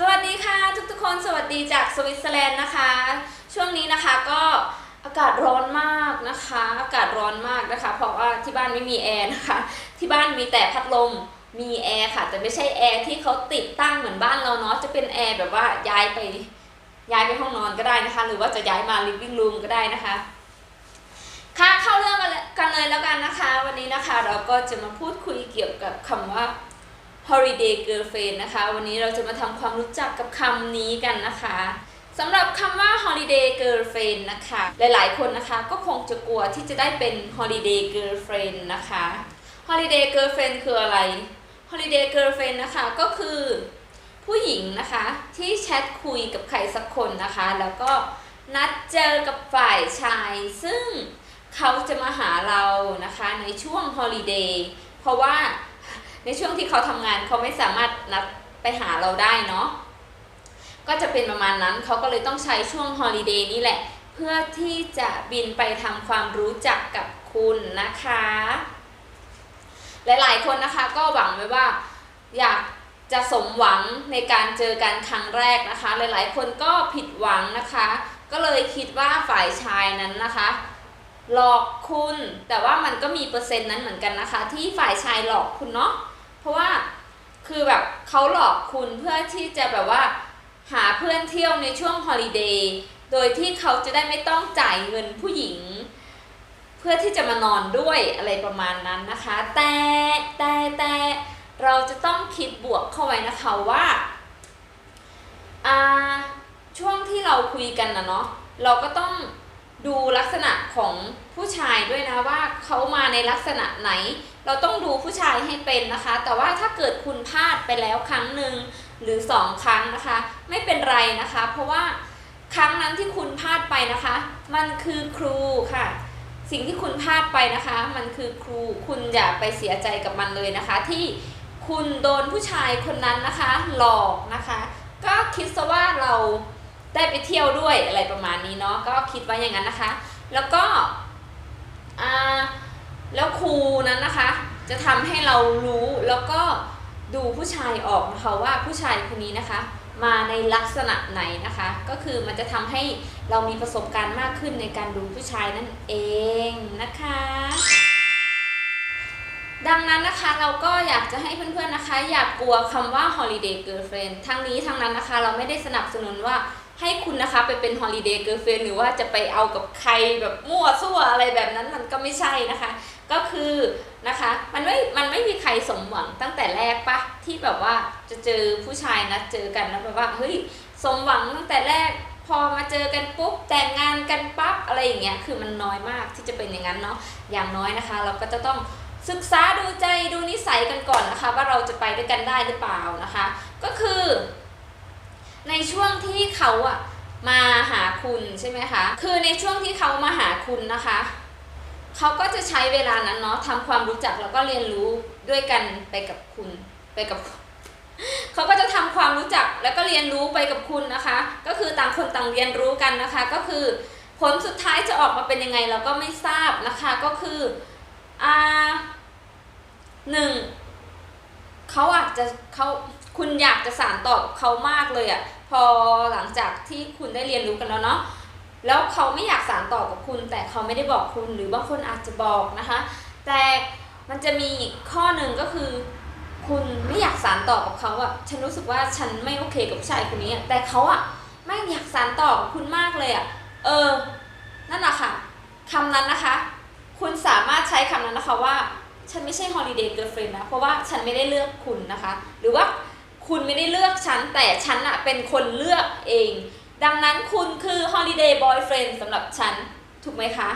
สวัสดีค่ะทุกๆคนสวัสดีจากสวิตเซอร์แลนด์นะคะ ช่วงนี้นะคะก็อากาศร้อนมากนะคะ อากาศร้อนมากนะคะ เพราะว่าที่บ้านไม่มีแอร์นะคะ ที่บ้านมีแต่พัดลมมีแอร์ค่ะ แต่ไม่ใช่แอร์ที่เขาติดตั้งเหมือนบ้านเราเนาะจะเป็นแอร์แบบว่าย้ายไปย้ายไปห้องนอนก็ได้นะคะ หรือว่าจะย้ายมา living room ก็ได้นะคะค่ะเข้าเรื่องกันเลยกันเลยแล้วกันนะคะ วันนี้นะคะเราก็จะมาพูดคุยเกี่ยวกับคำว่า holiday girlfriend นะคะ วันนี้เราจะมาทำความรู้จักกับคำนี้กันนะคะสำหรับคำว่า holiday girlfriend นะคะ หลายๆ คนนะคะก็คงจะกลัวที่จะได้เป็น holiday girlfriend นะคะ holiday girlfriend คืออะไร holiday girlfriend นะคะก็คือผู้หญิงนะคะที่แชทคุยกับใครสักคนนะคะ แล้วก็นัดเจอกับฝ่ายชาย ซึ่งเขาจะมาหาเรานะคะในช่วง holiday เพราะว่า ในช่วงที่เขาทำงานเขาไม่สามารถนัดไปหาเราได้เนาะก็จะเป็นประมาณนั้นเขาก็เลยต้องใช้ช่วงฮอลิเดย์นี่แหละ เพื่อที่จะบินไปทำความรู้จักกับคุณนะคะ หลายๆคนนะคะก็หวังไว้ว่าอยากจะสมหวังในการเจอกันครั้งแรกนะคะ หลายๆ คนก็ผิดหวังนะคะ ก็เลยคิดว่าฝ่ายชายนั้นนะคะ หลอกคุณแต่ว่ามันก็มีเปอร์เซ็นต์นั้นเหมือนกันนะคะ ที่ฝ่ายชายหลอกคุณเนาะ ราะว่าคือแบบเขาหลอกคุณเพื่อที่จะแบบว่า หาเพื่อนเที่ยวในช่วงฮอลิเดย์โดยที่เขาจะได้ไม่ต้องจ่ายเงินผู้หญิง เพื่อที่จะมานอนด้วยอะไรประมาณนั้นนะคะ แต่แต่แต่เราจะต้องคิดบวกเข้าไว้นะคะว่าอ่าช่วงที่เราคุยกันนะเนาะเราก็ต้อง ดูลักษณะของผู้ชายด้วยนะว่าเขามาในลักษณะไหน เราต้องดูผู้ชายให้เป็นนะคะ แต่ว่าถ้าเกิดคุณพลาดไปแล้วครั้งหนึ่งหรือสองครั้งนะคะ ไม่เป็นไรนะคะ เพราะว่าครั้งนั้นที่คุณพลาดไปนะคะ มันคือครูค่ะ สิ่งที่คุณพลาดไปนะคะ มันคือครูคุณอย่าไปเสียใจกับมันเลยนะคะ ที่คุณโดนผู้ชายคนนั้นนะคะ หลอกนะคะ ก็คิดซะว่าเรา ได้ไปเที่ยวด้วยอะไรประมาณนี้เนาะก็คิดไว้อย่างนั้นนะคะ แล้วก็อ่าแล้วครูนั้นนะคะ จะทำให้เรารู้แล้วก็ดูผู้ชายออกนะคะว่าผู้ชายคนนี้นะคะ มาในลักษณะไหนนะคะ ก็คือมันจะทำให้เรามีประสบการณ์มากขึ้นในการดูผู้ชายนั่นเองนะคะ ดังนั้นนะคะเราก็อยากจะให้เพื่อนๆนะคะ อยากกลัวคำว่า holiday girlfriend ทั้งนี้ทั้งนั้นนะคะ เราไม่ได้สนับสนุนว่า ให้คุณนะคะไปเป็น holiday girlfriend หรือว่าจะไปเอากับใครแบบมั่วซั่วอะไรแบบนั้นมันก็ไม่ใช่นะคะ ก็คือนะคะมันไม่มันไม่มีใครสมหวังตั้งแต่แรกปะที่แบบว่าจะเจอผู้ชายนะเจอกันแล้วแบบว่าเฮ้ยสมหวังตั้งแต่แรกพอมาเจอกันปุ๊บแต่งงานกันปั๊บอะไรอย่างเงี้ยคือมันน้อยมากที่จะเป็นอย่างนั้นเนาะอย่างน้อยนะคะ เราก็จะต้องศึกษาดูใจดูนิสัยกันก่อนนะคะ ว่าเราจะไปด้วยกันได้หรือเปล่านะคะ ก็คือ ในช่วงที่เขาอะมาหาคุณใช่ไหมคะ คือในช่วงที่เขามาหาคุณนะคะ เขาก็จะใช้เวลานั้นเนาะทำความรู้จักแล้วก็เรียนรู้ด้วยกันไปกับคุณไปกับเขาก็จะทำความรู้จักแล้วก็เรียนรู้ไปกับคุณนะคะ ก็คือต่างคนต่างเรียนรู้กันนะคะ ก็คือผลสุดท้ายจะออกมาเป็นยังไงเราก็ไม่ทราบนะคะก็คืออ่าหนึ่งเขาอาจจะเขา คุณอยากจะสานต่อเขามากเลยอะ่ะพอหลังจากที่คุณได้เรียนรู้กันแล้วเนาะแล้วเขาไม่อยากสานต่อกับคุณ แต่เขาไม่ได้บอกคุณหรือบางคนอาจจะบอกนะคะ แต่มันจะมีอีกข้อหนึ่งก็คือ คุณไม่อยากสานต่อกับเขาอะฉันรู้สึกว่าฉันไม่โอเคกับผู้ชายคนนี้แต่เขาอะไม่อยากสานต่อกับคุณมากเลยอะเออนั่นแหละค่ะคำนั้นนะคะ คุณสามารถใช้คำนั้นนะคะว่า ฉันไม่ใช่ holiday girlfriend นะ เพราะว่าฉันไม่ได้เลือกคุณนะคะ หรือว่า คุณไม่ได้เลือกฉัน แต่ฉันอะเป็นคนเลือกเอง ดังนั้นคุณคือ holiday boyfriend สำหรับฉัน ถูกไหมคะ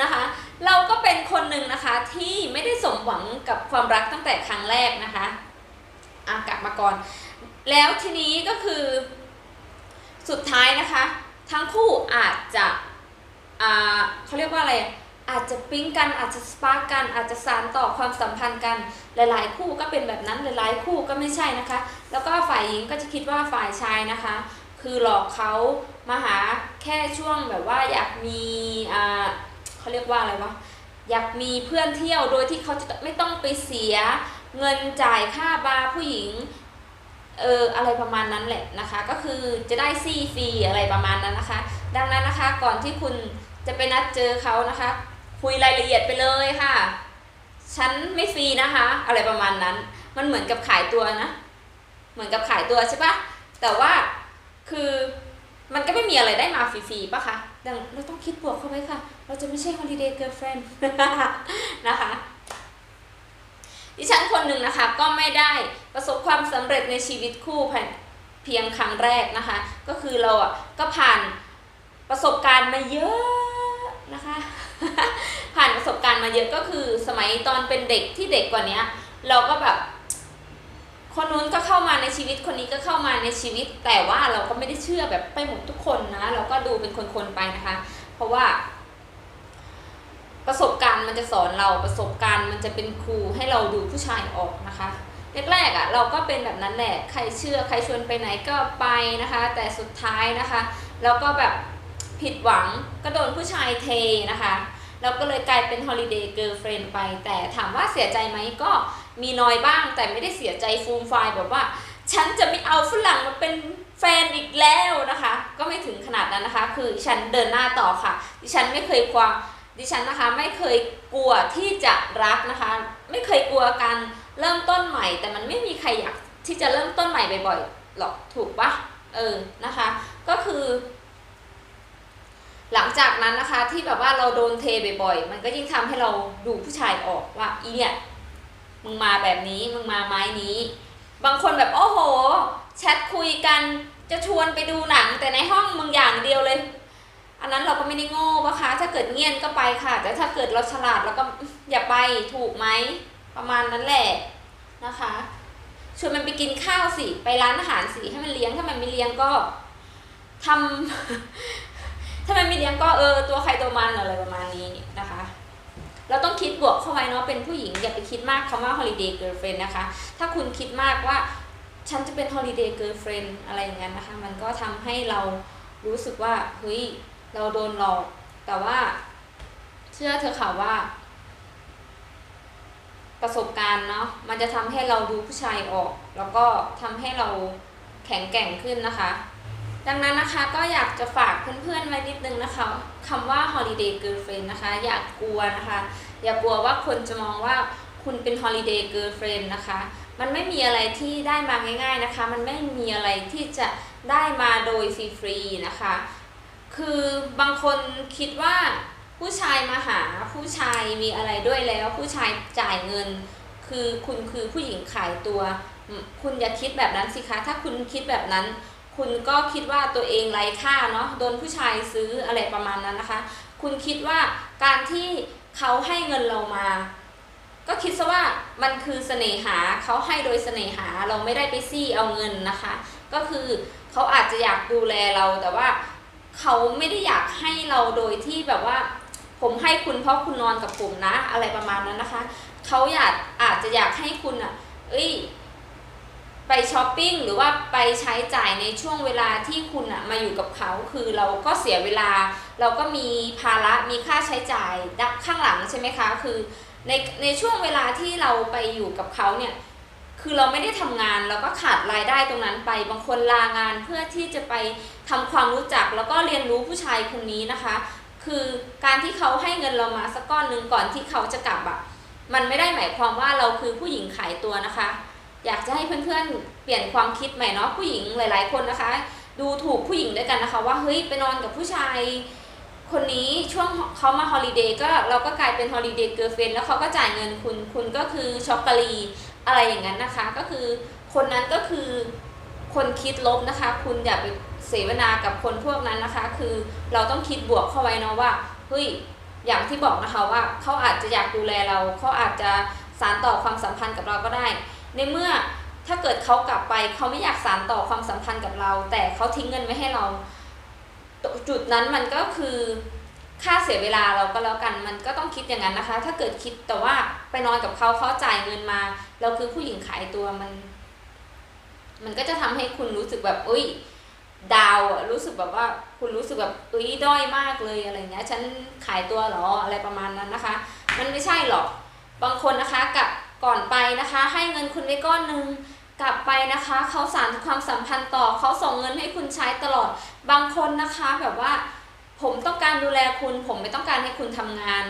นะคะ เราก็เป็นคนหนึ่งนะคะที่ไม่ได้สมหวังกับความรักตั้งแต่ครั้งแรกนะคะอะกลับมาก่อน แล้วทีนี้ก็คือ สุดท้ายนะคะ ทั้งคู่อาจจะอ่าเขาเรียกว่าอะไร อาจจะปิ๊งกันอาจจะสปาร์กกันอาจจะสานต่อความสัมพันธ์กัน หลาย ๆ คู่ก็เป็นแบบนั้นหลาย ๆ คู่ก็ไม่ใช่นะคะ แล้วก็ฝ่ายหญิงก็จะคิดว่าฝ่ายชายนะคะ คือหลอกเขามาหาแค่ช่วงแบบว่าอยากมีอ่าเขาเรียกว่าอะไรวะอยากมีเพื่อนเที่ยวโดยที่เขาจะไม่ต้องไปเสียเงินจ่ายค่าบาร์ผู้หญิงเอออะไรประมาณนั้นแหละนะคะ ก็คือจะได้ซี่ฟรีอะไรประมาณนั้นนะคะ ดังนั้นนะคะก่อนที่คุณจะไปนัดเจอเขานะคะ คุยรายละเอียดไปเลยค่ะ ฉันไม่ฟรีนะคะ อะไรประมาณนั้น มันเหมือนกับขายตัวนะ เหมือนกับขายตัวใช่ปะแต่ว่าคือมันก็ไม่มีอะไรได้มาฟรีๆปะคะ ดังเราต้องคิดบวกเข้าไว้ค่ะ เราจะไม่ใช่ holiday girlfriend นะคะดิฉันคนหนึ่งนะคะก็ไม่ได้ประสบความสำเร็จในชีวิตคู่เพียงครั้งแรกนะคะ ก็คือเราอะก็ผ่านประสบการณ์มาเยอะนะคะ ผ่านประสบการณ์มาเยอะก็คือ สมัยตอนเป็นเด็กที่เด็กกว่าเนี้ย เราก็แบบ คนนู้นก็เข้ามาในชีวิตคนนี้ก็เข้ามาในชีวิต แต่ว่าเราก็ไม่ได้เชื่อแบบไปหมดทุกคนนะ เราก็ดูเป็นคนๆไปนะคะ เพราะว่า ประสบการณ์มันจะสอนเราประสบการณ์มันจะเป็นครูให้เราดูผู้ชายออกนะคะแรกๆอะเราก็เป็นแบบนั้นแหละ ใครเชื่อใครชวนไปไหนก็ไปนะคะ แต่สุดท้ายนะคะ เราก็แบบ ผิดหวังก็โดนผู้ชายเทนะคะเราก็เลยกลายเป็น holiday girlfriend ไป แต่ถามว่าเสียใจไหมก็มีน้อยบ้าง แต่ไม่ได้เสียใจฟูมไฟายแบบว่า ฉันจะไม่เอาฝรั่งมาเป็นแฟนอีกแล้วนะคะ ก็ไม่ถึงขนาดนั้นนะคะ คือฉันเดินหน้าต่อค่ะ ดิฉันไม่เคยความดิฉันนะคะไม่เคยกลัวที่จะรักนะคะ ไม่เคยกลัวการเริ่มต้นใหม่ แต่มันไม่มีใครอยากที่จะเริ่มต้นใหม่บ่อยๆหรอกถูกปะเออนะคะ ก็คือ หลังจากนั้นนะคะที่แบบว่าเราโดนเทบ่อยๆ มันก็ยิ่งทำให้เราดูผู้ชายออกว่าอีเนี่ยมึงมาแบบนี้มึงมาไม้นี้ บางคนแบบโอ้โหแชทคุยกันจะชวนไปดูหนังแต่ในห้องมึงอย่างเดียวเลย อันนั้นเราก็ไม่ได้โง่ปะคะ ถ้าเกิดเงียนก็ไปค่ะ แต่ถ้าเกิดเราฉลาดเราก็อย่าไปถูกไหมประมาณนั้นแหละนะคะชวนมันไปกินข้าวสิ ไปร้านอาหารสิให้มันเลี้ยงถ้ามันไม่เลี้ยงก็ทำ ถ้ามันไม่เลี้ยงก็เออตัวใครตัวมันอะไรประมาณนี้นะคะ เราต้องคิดบวกเข้าไว้เนาะเป็นผู้หญิงอย่าไปคิดมากคำว่า holiday girlfriend นะคะ ถ้าคุณคิดมากว่าฉันจะเป็น holiday girlfriend อะไรอย่างนั้นนะคะ มันก็ทำให้เรารู้สึกว่าเฮ้ยเราโดนหลอก แต่ว่า เชื่อเธอค่ะว่า ประสบการณ์เนาะมันจะทำให้เราดูผู้ชายออก แล้วก็ทำให้เราแข็งแกร่งขึ้นนะคะ ดังนั้นนะคะก็อยากจะฝากเพื่อนๆไว้นิดนึงนะคะคำว่า holiday girlfriend นะคะ อย่ากกลัวนะคะ อย่ากลัวว่าคนจะมองว่าคุณเป็น holiday girlfriend นะคะ มันไม่มีอะไรที่ได้มาง่ายๆนะคะ มันไม่มีอะไรที่จะได้มาโดยฟรีๆนะคะ คือบางคนคิดว่าผู้ชายมาหาผู้ชายมีอะไรด้วยแล้ว ผู้ชายจ่ายเงิน คือคุณคือผู้หญิงขายตัว คุณอย่าคิดแบบนั้นสิคะ ถ้าคุณคิดแบบนั้น คุณก็คิดว่าตัวเองไร้ค่าเนาะโดนผู้ชายซื้ออะไรประมาณนั้นนะคะ คุณคิดว่าการที่เขาให้เงินเรามา ก็คิดซะว่ามันคือเสน่หาเขาให้โดยเสน่หาเราไม่ได้ไปซี่เอาเงินนะคะ ก็คือเขาอาจจะอยากดูแลเราแต่ว่าเขาไม่ได้อยากให้เราโดยที่แบบว่า ผมให้คุณเพราะคุณนอนกับผมนะ อะไรประมาณนั้นนะคะ เขาอยากอาจจะอยากให้คุณอะ เอ้ย ไปช้อปปิ้งหรือว่าไปใช้จ่ายในช่วงเวลาที่คุณอะมาอยู่กับเขา คือเราก็เสียเวลา เราก็มีภาระมีค่าใช้จ่ายดักข้างหลังใช่ไหมคะ คือในในช่วงเวลาที่เราไปอยู่กับเขาเนี่ยคือเราไม่ได้ทำงานเราก็ขาดรายได้ตรงนั้นไป บางคนลางานเพื่อที่จะไปทำความรู้จักแล้วก็เรียนรู้ผู้ชายคนนี้นะคะ คือการที่เขาให้เงินเรามาสักก้อนหนึ่งก่อนที่เขาจะกลับอะมันไม่ได้หมายความว่าเราคือผู้หญิงขายตัวนะคะ อยากจะให้เพื่อนๆ เปลี่ยนความคิดใหม่เนาะผู้หญิงหลาย ๆ คนนะคะ ดูถูกผู้หญิงด้วยกันนะคะ ว่าเฮ้ยไปนอนกับผู้ชายคนนี้ช่วงเขามาฮอลิเดย์ก็เราก็กลายเป็นฮอลิเดย์เกิร์ลเฟนแล้วเขาก็จ่ายเงินคุณคุณก็คือช็อกโกแลตอะไรอย่างนั้นนะคะ ก็คือคนนั้นก็คือคนคิดลบนะคะ คุณอย่าไปเสวนากับคนพวกนั้นนะคะ คือเราต้องคิดบวกเข้าไว้เนาะว่าเฮ้ยอย่างที่บอกนะคะว่าเขาอาจจะอยากดูแลเราเขาอาจจะสานต่อความสัมพันธ์กับเราก็ได้ ในเมื่อถ้าเกิดเขากลับไปเขาไม่อยากสานต่อความสัมพันธ์กับเรา แต่เขาทิ้งเงินไว้ให้เรา จุดนั้นมันก็คือค่าเสียเวลาเราก็แล้วกันมันก็ต้องคิดอย่างนั้นนะคะ ถ้าเกิดคิดแต่ว่าไปนอนกับเขาเขาจ่ายเงินมา เราคือผู้หญิงขายตัวมัน มันก็จะทำให้คุณรู้สึกแบบอุ้ย ดาวอะรู้สึกแบบว่า คุณรู้สึกแบบอุ้ยด้อยมากเลยอะไรเงี้ย ฉันขายตัวหรออะไรประมาณนั้นนะคะ มันไม่ใช่หรอกบางคนนะคะกับ ก่อนไปนะคะ ให้เงินคุณไว้ก้อนหนึ่งกลับไปนะคะเขาสานความสัมพันธ์ต่อเขาส่งเงินให้คุณใช้ตลอดบางคนนะคะแบบว่า ผมต้องการดูแลคุณ ผมไม่ต้องการให้คุณทำงาน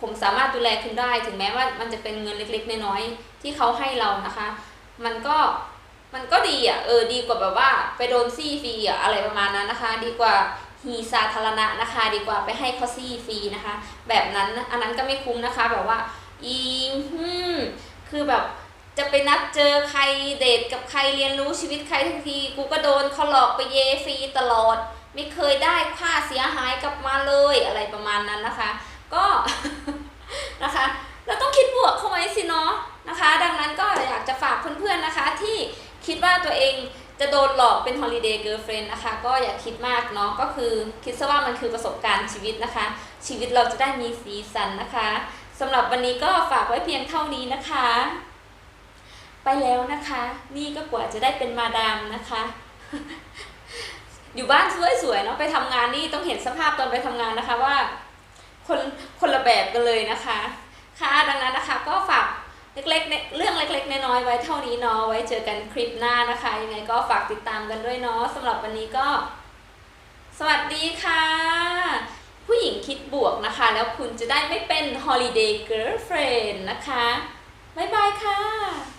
ผมสามารถดูแลคุณได้ ถึงแม้ว่ามันจะเป็นเงินเล็กๆน้อยๆที่เขาให้เรานะคะ มันก็มันก็ดีอะเออดีกว่าแบบว่าไปโดนซี่ฟรีอะอะไรประมาณนั้นนะคะ ดีกว่าฮีสาธารณะนะคะ ดีกว่าไปให้เขาซี่ฟรีนะคะ แบบนั้นอันนั้นก็ไม่คุ้มนะคะแบบว่าอี คือแบบจะไปนัดเจอใครเดทกับใครเรียนรู้ชีวิตใครทันที กูก็โดนเขาหลอกไปเยฟรีตลอด ไม่เคยได้ค่าเสียหายกลับมาเลยอะไรประมาณนั้นนะคะ ก็นะคะเราต้องคิดบวกเข้าไว้สิเนาะนะคะ ดังนั้นก็อยากจะฝากเพื่อนๆนะคะ ที่คิดว่าตัวเองจะโดนหลอกเป็น holiday girlfriend นะคะ ก็อย่าคิดมากเนาะก็คือคิดซะว่ามันคือประสบการณ์ชีวิตนะคะ ชีวิตเราจะได้มีสีสันนะคะ สำหรับวันนี้ก็ฝากไว้เพียงเท่านี้นะคะ ไปแล้วนะคะ นี่ก็กว่าจะได้เป็นมาดามนะคะ อยู่บ้านสวยๆเนาะไปทำงานนี่ต้องเห็นสภาพตอนไปทำงานนะคะว่า คนคนละแบบกันเลยนะคะ ค่ะดังนั้นนะคะ ก็ฝากเล็กๆเนี่ยเรื่องเล็ก ๆ น้อยๆไว้เท่านี้เนาะไว้เจอกันคลิปหน้านะคะยังไงก็ฝากติดตามกันด้วยเนาะสำหรับวันนี้ก็ สวัสดีค่ะ ผู้หญิงคิดบวกนะคะ แล้วคุณจะได้ไม่เป็น holiday girlfriend นะคะ บ๊ายบายค่ะ